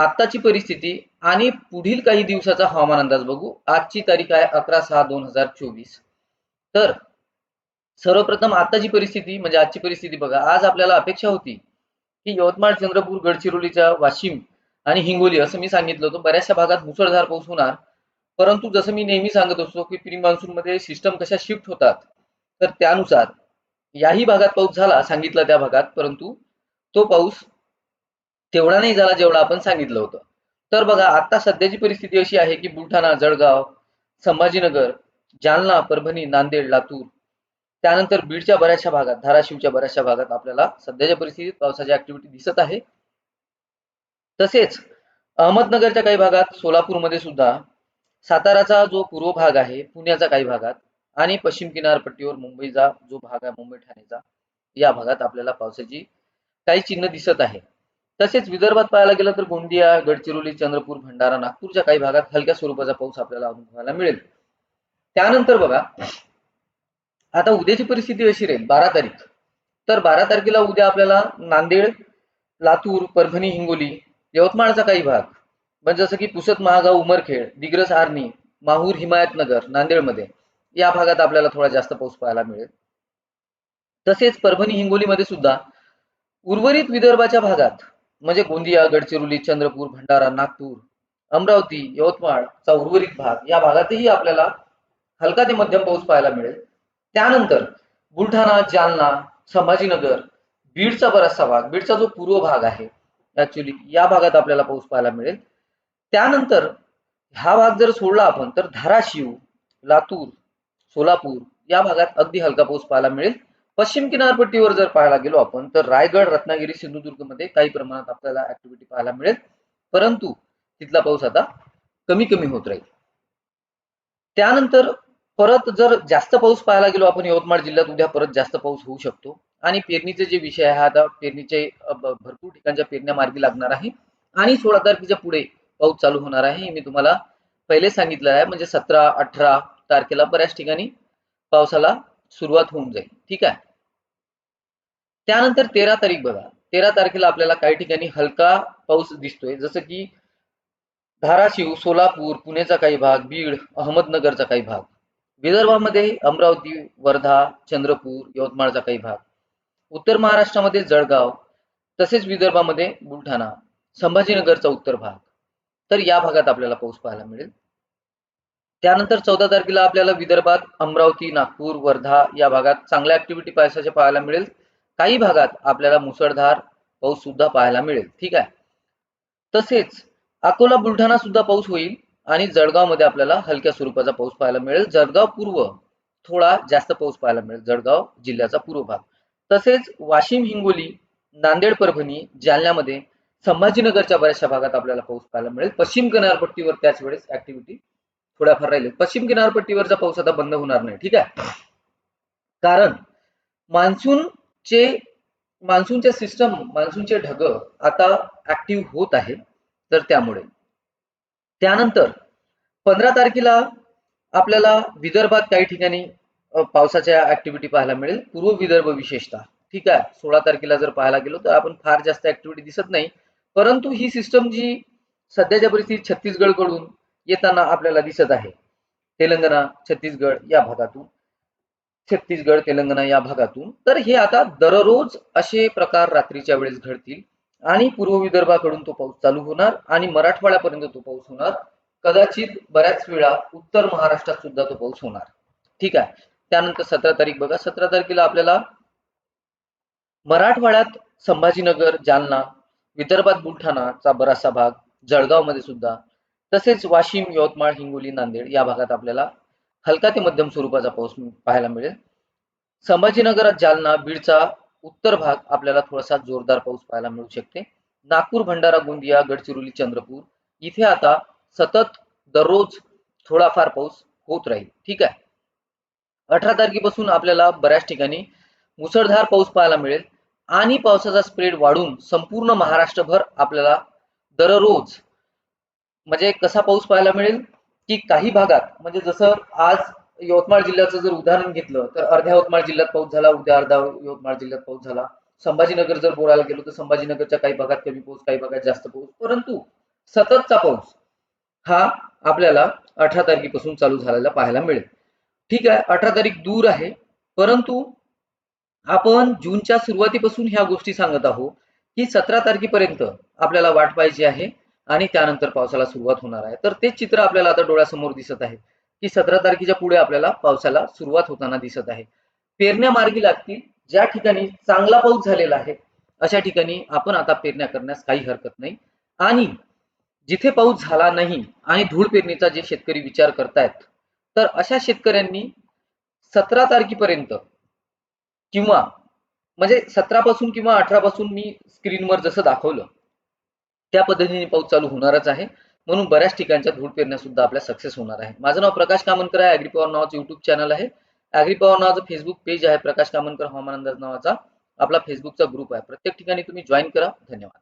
आत्ताची परिस्थिती आणि पुढील काही दिवसाचा हवामान अंदाज बघू. आजची तारीख आहे अकरा सहा दोन हजार चोवीस. तर सर्वप्रथम आताची परिस्थिती म्हणजे आजची परिस्थिती बघा. आज आपल्याला अपेक्षा होती की यवतमाळ चंद्रपूर गडचिरोलीच्या वाशिम आणि हिंगोली असं मी सांगितलं होतं. बऱ्याचशा भागात मुसळधार पाऊस होणार. परंतु जसं मी नेहमी सांगत असतो की प्री मान्सून मध्ये सिस्टम कशा शिफ्ट होतात तर त्यानुसार याही भागात पाऊस झाला सांगितला त्या भागात. परंतु तो पाऊस तेवढा नाही झाला जेवढा आपण सांगितलं होतं. तर बघा आता सध्याची परिस्थिती अशी आहे की बुलढाणा जळगाव संभाजीनगर जालना परभणी नांदेड लातूर त्यानंतर बीडच्या बऱ्याचशा भागात धाराशिवच्या बऱ्याचशा भागात आपल्याला सध्याच्या परिस्थितीत पावसाची ऍक्टिव्हिटी दिसत आहे. तसेच अहमदनगरच्या काही भागात सोलापूरमध्ये सुद्धा साताराचा जो पूर्व भाग आहे पुण्याचा काही भागात आणि पश्चिम किनारपट्टीवर मुंबईचा जो भाग आहे मुंबई ठाणेचा या भागात आपल्याला पावसाची काही चिन्ह दिसत आहे. तसेच विदर्भात पाहायला गेलं तर गोंदिया गडचिरोली चंद्रपूर भंडारा नागपूरच्या काही भागात हलक्या स्वरूपाचा पाऊस आपल्याला अनुभवायला मिळेल. त्यानंतर बघा आता उद्याची परिस्थिती अशी राहील? बारा तारीख. तर बारा तारखेला उद्या आपल्याला नांदेड लातूर परभणी हिंगोली यवतमाळचा काही भाग म्हणजे जसं की पुसत महागाव उमरखेड दिग्रस आर्णी माहूर हिमायतनगर नांदेडमध्ये या भागात आपल्याला थोडा जास्त पाऊस पाहायला मिळेल. तसेच परभणी हिंगोलीमध्ये सुद्धा उर्वरित विदर्भाच्या भागात म्हणजे गोंदिया गडचिरोली चंद्रपूर भंडारा नागपूर अमरावती यवतमाळचा उर्वरित भाग या भागातही आपल्याला हलका ते मध्यम पाऊस पाहायला मिळेल. त्यानंतर बुलढाणा जालना संभाजीनगर बीडचा बराचसा भाग बीडचा जो पूर्व भाग आहे ऍक्च्युली या भागात आपल्याला पाऊस पाहायला मिळेल. त्यानंतर हा भाग जर सोडला आपण तर धाराशिव लातूर सोलापूर या भागात अगदी हलका पाऊस पाहायला मिळेल. पश्चिम किनारपट्टीवर जर पाहायला गेलो आपण तर रायगड रत्नागिरी सिंधुदुर्गमध्ये काही प्रमाणात आपल्याला ऍक्टिव्हिटी पाहायला मिळेल. परंतु तिथला पाऊस आता कमी कमी होत राहील. त्यानंतर परत जर जास्त पाऊस पाहायला गेलो आपण यवतमाळ जिल्ह्यात उद्या परत जास्त पाऊस होऊ शकतो. आणि पेरणीचे जे विषय आहे आता पेरणीचे भरपूर ठिकाणच्या पेरण्या मार्गी लागणार आहे. आणि सोळा तारखेच्या पुढे पाऊस चालू होणार आहे हे मी तुम्हाला पहिले सांगितलं आहे. म्हणजे सतरा अठरा तारखेला बऱ्याच ठिकाणी पावसाला सुरुवात होऊन जाईल. ठीक आहे? त्यानंतर तेरा तारीख बघा. तेरा तारखेला आपल्याला काही ठिकाणी हलका पाऊस दिसतोय. जसं की धाराशिव सोलापूर पुणेचा काही भाग बीड अहमदनगरचा काही भाग. विदर्भामध्ये अमरावती वर्धा चंद्रपूर यवतमाळचा काही भाग. उत्तर महाराष्ट्रामध्ये जळगाव तसेच विदर्भामध्ये बुलढाणा संभाजीनगरचा उत्तर भाग. तर या भागात आपल्याला पाऊस पाहायला मिळेल. त्यानंतर चौदा तारखेला आपल्याला विदर्भात अमरावती नागपूर वर्धा या भागात चांगल्या ऍक्टिव्हिटी पावसाच्या पाहायला मिळेल. काही भागात आपल्याला मुसळधार पाऊस सुद्धा पाहायला मिळेल. ठीक आहे? तसेच अकोला बुलढाणा सुद्धा पाऊस होईल आणि जळगावमध्ये आपल्याला हलक्या स्वरूपाचा पाऊस पाहायला मिळेल. जळगाव पूर्व थोडा जास्त पाऊस पाहायला मिळेल. जळगाव जिल्ह्याचा पूर्व भाग. तसेच वाशिम हिंगोली नांदेड परभणी जालन्यामध्ये संभाजीनगरच्या बऱ्याचशा भागात आपल्याला पाऊस पाहायला मिळेल. पश्चिम किनारपट्टीवर त्याच वेळेस ऍक्टिव्हिटी थोड्याफार राहिले. पश्चिम किनारपट्टीवरचा पाऊस आता बंद होणार नाही ठीक आहे? कारण मान्सूनचे मान्सूनचे सिस्टम मान्सूनचे ढग आता ऍक्टिव्ह होत आहे. तर त्यामुळे. त्यानंतर पंधरा तारखेला आपल्याला विदर्भात काही ठिकाणी पावसाच्या ऍक्टिव्हिटी पाहायला मिळेल. पूर्व विदर्भ विशेषतः ठीक आहे? सोळा तारखेला जर पाहायला गेलो तर आपण फार जास्त ऍक्टिव्हिटी दिसत नाही. परंतु ही सिस्टम जी सध्याच्या परिस्थितीत छत्तीसगडकडून येताना आपल्याला दिसत आहे. तेलंगणा छत्तीसगड या भागातून. छत्तीसगड तेलंगणा या भागातून. तर हे आता दररोज असे प्रकार रात्रीच्या वेळेस घडतील आणि पूर्व विदर्भाकडून तो पाऊस चालू होणार आणि मराठवाड्यापर्यंत तो पाऊस होणार. कदाचित बऱ्याच वेळा उत्तर महाराष्ट्रात सुद्धा तो पाऊस होणार. ठीक आहे. त्यानंतर सतरा तारीख बघा. सतरा तारखेला आपल्याला मराठवाड्यात संभाजीनगर जालना विदर्भात बुलढाणाचा बराचसा भाग जळगावमध्ये सुद्धा तसेच वाशिम यवतमाळ हिंगोली नांदेड या भागात आपल्याला हलका ते मध्यम स्वरूपाचा पाऊस पाहायला मिळेल. संभाजीनगरात जालना बीडचा उत्तर भाग आपल्याला थोडासा जोरदार पाऊस पाहायला मिळू शकते. नागपूर भंडारा गोंदिया गडचिरोली चंद्रपूर इथे आता सतत दररोज थोडाफार पाऊस होत राहील. ठीक आहे? अठरा तारखेपासून आपल्याला बऱ्याच ठिकाणी मुसळधार पाऊस पाहायला मिळेल आणि पावसाचा स्प्रेड वाढून संपूर्ण महाराष्ट्रभर आपल्याला दररोज म्हणजे कसा पाऊस पाहायला मिळेल? की काही भागात म्हणजे जसं आज यवतमाळ जिल्ह्याचं जर उदाहरण घेतलं तर अर्ध्या यवतमाळ जिल्ह्यात पाऊस झाला उद्या अर्धा यवतमाळ जिल्ह्यात पाऊस झाला. संभाजीनगर जर बोलायला गेलो तर संभाजीनगरच्या काही भागात कमी पाऊस काही भागात जास्त पाऊस. परंतु सततचा पाऊस हा आपल्याला अठरा तारखेपासून चालू झालेला पाहायला मिळेल. ठीक आहे अठरा तारीख दूर आहे. परंतु आपण जूनच्या सुरुवातीपासून ह्या गोष्टी सांगत आहोत की सतरा तारखेपर्यंत आपल्याला वाट पाहिजे आहे. आणि त्यानंतर पावसाला सुरुवात होणार आहे. तर तेच चित्र आपल्याला आता डोळ्यासमोर दिसत आहे की सतरा तारखेच्या पुढे आपल्याला पावसाला सुरुवात होताना दिसत आहे. पेरण्या मार्गी लागतील ज्या ठिकाणी चांगला पाऊस झालेला आहे अशा ठिकाणी आपण आता पेरण्या करण्यास काही हरकत नाही. आणि जिथे पाऊस झाला नाही आणि धूळ पेरणीचा जे शेतकरी विचार करतायत तर अशा शेतकऱ्यांनी सतरा तारखेपर्यंत किंवा म्हणजे सतरा पासून किंवा अठरा पासून मी स्क्रीनवर जसं दाखवलं त्या पद्धतीने पाऊस चालू होणारच आहे. म्हणून बऱ्याच ठिकाणच्या धूळ पेरण्या सुद्धा आपल्या सक्सेस होणार आहे. माझं नाव प्रकाश कामनकर आहे. अॅग्री पॉवर नावाचं युट्यूब चॅनल आहे. अॅग्री पॉवर नावाचं फेसबुक पेज आहे. प्रकाश कामनकर हवामान अंदाज नावाचा. आपला फेसबुकचा ग्रुप आहे. प्रत्येक ठिकाणी तुम्ही जॉईन करा. धन्यवाद.